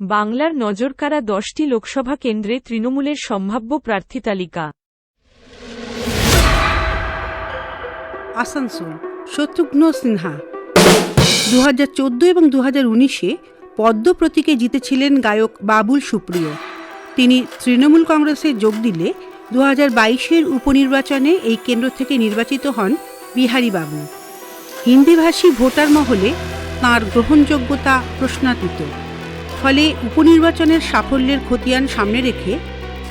বাংলার নজরকাড়া দশটি লোকসভা কেন্দ্রে তৃণমূলের সম্ভাব্য প্রার্থী তালিকা। আসানসোল, শত্রুঘ্ন সিনহা। দু হাজার চোদ্দ এবং দু হাজার উনিশে পদ্ম প্রতীকে জিতেছিলেন গায়ক বাবুল সুপ্রিয়। তিনি তৃণমূল কংগ্রেসে যোগ দিলে দু হাজার বাইশের উপনির্বাচনে এই কেন্দ্র থেকে নির্বাচিত হন বিহারী বাবু হিন্দিভাষী ভোটার মহলে তাঁর গ্রহণযোগ্যতা প্রশ্নাতীত। ফলে উপনির্বাচনের সাফল্যের খতিয়ান সামনে রেখে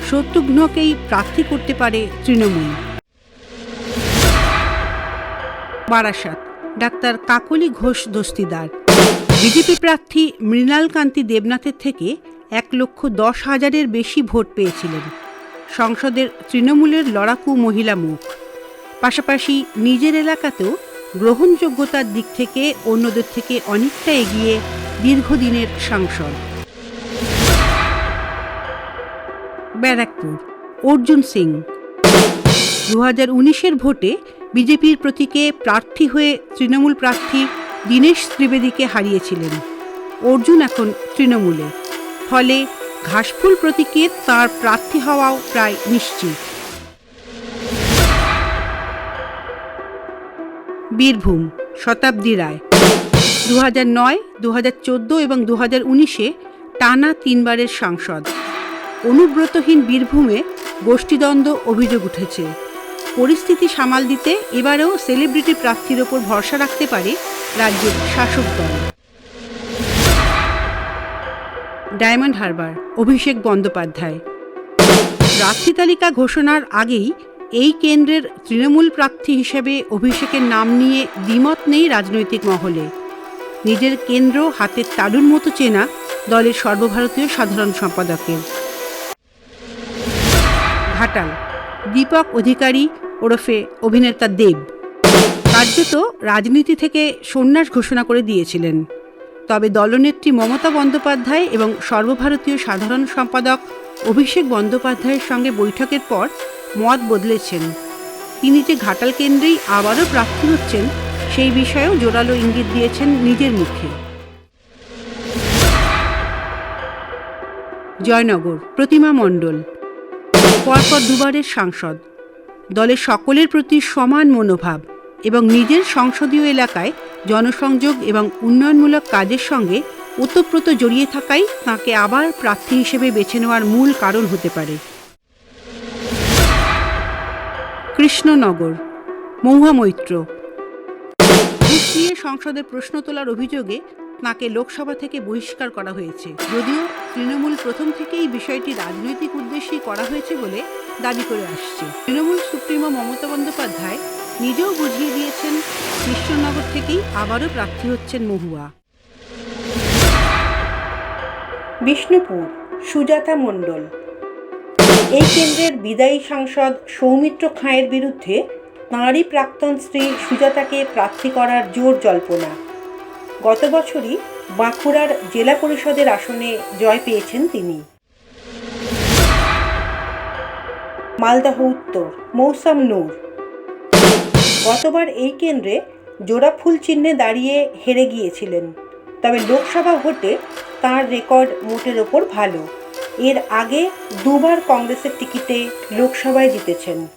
শত্রুঘ্নকেই প্রার্থী করতে পারে তৃণমূল। বারাসাত, ডাক্তার কাকলি ঘোষ দস্তিদার। বিজেপি প্রার্থী মৃণাল কান্তি দেবনাথের থেকে এক লক্ষ দশ হাজারের বেশি ভোট পেয়েছিলেন। সংসদের তৃণমূলের লড়াকু মহিলা মুখ। পাশাপাশি নিজের এলাকাতেও গ্রহণযোগ্যতার দিক থেকে অন্যদের থেকে অনেকটা এগিয়ে দীর্ঘদিনের সাংসদ। ব্যারাকপুর, অর্জুন সিং। দু হাজার উনিশের ভোটে বিজেপির প্রতীকে প্রার্থী হয়ে তৃণমূল প্রার্থী দীনেশ ত্রিবেদীকে হারিয়েছিলেন। অর্জুন এখন তৃণমূলে। ফলে ঘাসফুল প্রতীকে তার প্রার্থী হওয়াও প্রায় নিশ্চিত। বীরভূম, শতাব্দী রায়। দু হাজার নয় দু হাজার চোদ্দ এবং দু হাজার উনিশে টানা তিনবারের সাংসদ। অনুব্রতহীন বীরভূমে গোষ্ঠীদ্বন্দ্ব অভিযোগ উঠেছে। পরিস্থিতি সামাল দিতে এবারেও সেলিব্রিটি প্রার্থীর ওপর ভরসা রাখতে পারে রাজ্যের শাসক দল। ডায়মন্ড হারবার, অভিষেক বন্দ্যোপাধ্যায়। প্রার্থী তালিকা ঘোষণার আগেই এই কেন্দ্রের তৃণমূল প্রার্থী হিসেবে অভিষেকের নাম নিয়ে দ্বিমত নেই রাজনৈতিক মহলে। নিজের কেন্দ্র হাতের তালুর মতো চেনা দলের সর্বভারতীয় সাধারণ সম্পাদকের। ঘাটাল, দীপক অধিকারী ওরফে অভিনেতা দেব। কার্যত রাজনীতি থেকে সন্ন্যাস ঘোষণা করে দিয়েছিলেন। তবে দলনেত্রী মমতা বন্দ্যোপাধ্যায় এবং সর্বভারতীয় সাধারণ সম্পাদক অভিষেক বন্দ্যোপাধ্যায়ের সঙ্গে বৈঠকের পর মত বদলেছেন। তিনি যে ঘাটাল কেন্দ্রেই আবারও প্রার্থী হচ্ছেন সেই বিষয়েও জোরালো ইঙ্গিত দিয়েছেন নিজের মুখে। জয়নগর, প্রতিমা মণ্ডল। পরপর দুবারের সাংসদ। দলের সকলের প্রতি সমান মনোভাব এবং নিজের সংসদীয় এলাকায় জনসংযোগ এবং উন্নয়নমূলক কাজের সঙ্গে ওতপ্রোত জড়িয়ে থাকাই তাঁকে আবার প্রার্থী হিসেবে বেছে নেওয়ার মূল কারণ হতে পারে। কৃষ্ণনগর, মহুয়া মৈত্র। নিয়ে সংসদে প্রশ্ন তোলার অভিযোগে তাঁকে লোকসভা থেকে বহিষ্কার করা হয়েছে। যদিও তৃণমূল প্রথম থেকেই বিষয়টি রাজনৈতিক উদ্দেশ্যেই করা হয়েছে বলে দাবি করে আসছে। তৃণমূল সুপ্রিমো মমতা বন্দ্যোপাধ্যায় নিজেও বুঝিয়ে দিয়েছেন, কৃষ্ণনগর থেকেই আবারও প্রার্থী হচ্ছেন মহুয়া। বিষ্ণুপুর, সুজাতা মণ্ডল। এই কেন্দ্রের বিদায়ী সাংসদ সৌমিত্র খাঁয়ের বিরুদ্ধে তাঁরই প্রাক্তন স্ত্রী সুজাতাকে প্রার্থী করার জোর জল্পনা। গত বছরই বাঁকুড়ার জেলা পরিষদের আসনে জয় পেয়েছেন তিনি। মালদহ উত্তর, মৌসাম নূর। গতবার এই কেন্দ্রে জোড়া ফুল চিহ্নে দাঁড়িয়ে হেরে গিয়েছিলেন। তবে লোকসভা ভোটে তার রেকর্ড মোটের ওপর ভালো। এর আগে দুবার কংগ্রেসের টিকিটে লোকসভায় জিতেছেন।